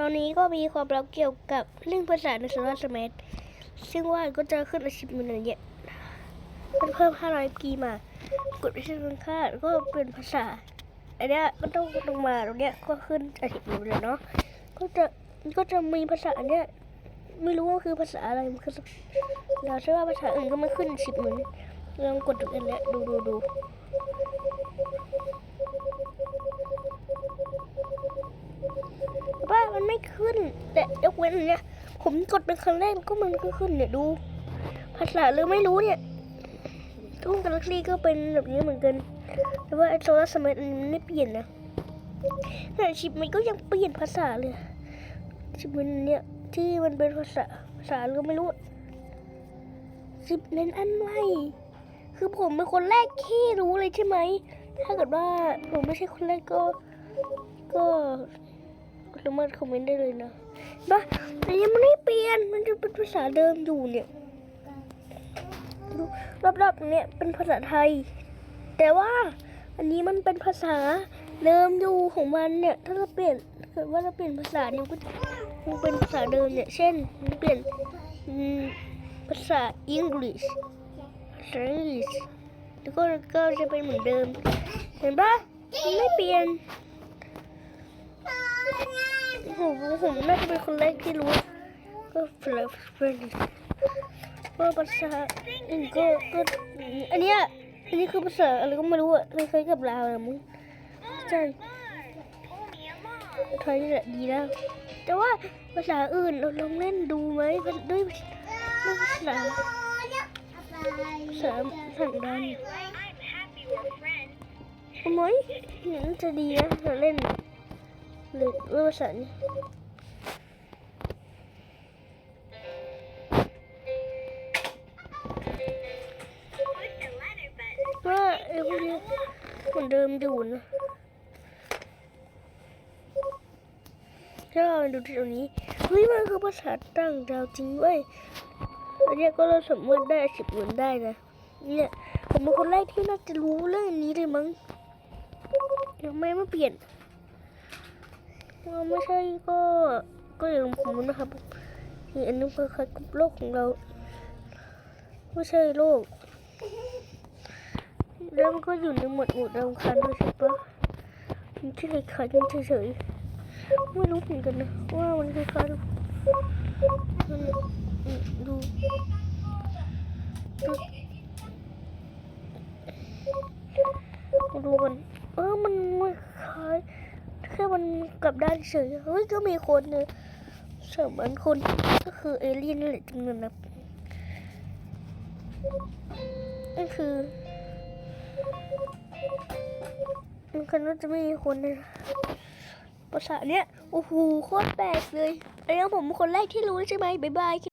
ตอนนี้ก็มีความลับเกี่ยวกับเรื่องภาษาในสารสมัยซึ่งว่าก็จะขึ้นอาชีพมันอเงี้ยมันเพิ่ม500กีมากดไปที่คุณค่าก็เป็นภาษาอันเนี้ยก็ต้องลงมาตรงเนี้ยก็ขึ้นอาชีพมันเลยเนาะก็จะก็จะมีภาษาอันเนี้ยไม่รู้ว่าคือภาษาอะไรมันคือเราเชื่อว่าภาษาอื่นก็ไม่ขึ้นอาชีพเหมือนลองกดตรงนี้ดูดูดู ว่ามันไม่ ขึ้น แต่ยกเว้นอันเนี้ย ผมกดเป็นครั้งแรกก็มันก็ขึ้นเนี่ยดู ภาษาหรือไม่รู้เนี่ยทุ่งกาแล็กซี่ก็เป็นแบบนี้เหมือนกัน แต่ว่าไอโซลาสมัยมันไม่เปลี่ยนนะแต่ชิปมันก็ยังเปลี่ยนภาษาเลยชิปมันเนี่ยที่มันเป็นภาษาภาษาหรือไม่รู้ชิปเน้นอันใหม่คือผมเป็นคนแรกที่รู้เลยใช่ไหม ถ้าเกิดว่าผมไม่ใช่คนแรกก็ ก็ สามารถคอมเมนต์ได้เลยนะบ้าแต่ยังไม่ได้เปลี่ยน มันจะเป็นภาษาเดิมอยู่เนี่ยดูรอบๆเนี่ยเป็นภาษาไทย แต่ว่าอันนี้มันเป็นภาษาเดิมอยู่ของมันเนี่ย ถ้าเราเปลี่ยนเกิดว่าเราเปลี่ยนภาษาเนี่ยมันก็มันเป็นภาษาเดิมเนี่ย เช่นมันเปลี่ยนภาษา English ภาษา English แล้วก็ก็จะเป็นเหมือนเดิม เห็นปะมันไม่เปลี่ยน ผมผมน่าจะเป็นคนแรกที่รู้ก็เฟลเฟลว่าภาษาอื่นก็ก็อันเนี้ยอันนี้คือภาษาอะไรก็ไม่รู้อะคล้ายๆกับลาวนะมึงใช่ไทยนี่แหละดีแล้ว แต่ว่าภาษาอื่นเราลองเล่นดูไหมด้วยภาษาภาษาสันดานเอาไหมอย่างนั้นจะดีนะเราเล่น หรือว่าภาษานี้ว่าไอ้พวกนี้เหมือนเดิมอยู่นะถ้าเราดูที่ตรงนี้เฮ้ยมันคือภาษาต่างดาวจริงเว้ยอันนี้ก็เราสามารถได้สิบเหมือนได้นะเนี่ยผมเป็นคนแรกที่น่าจะรู้เรื่องนี้เลยมั้งยังไม่มาเปลี่ยน เราไม่ใช่ก็ก็อย่างผมนะครับนี่อันนี้คือคล้ายกับโลกของเรา ไม่ใช่โลกแล้วมันก็อยู่ในหมวดหมู่ดาวอังคารด้วยใช่ปะมันที่คล้ายๆกันเฉยๆไม่รู้เหมือนกันนะว่ามันคล้ายๆกันมันดูดูดูกันเออมันไม่คล้าย ค่มันกลับด้านเฉยเฮ้ยก็มีคนเนี่ยสามอันคนก็คือเอเลี่ยนนั่นแหละจริงๆนะนั่นคือมันคันว่าจะไม่มีคนเลยภาษาเนี้ยโอ้โหโคตรแปลกเลยไอ้ผมคนแรกที่รู้ใช่ไหมบ๊ายบายค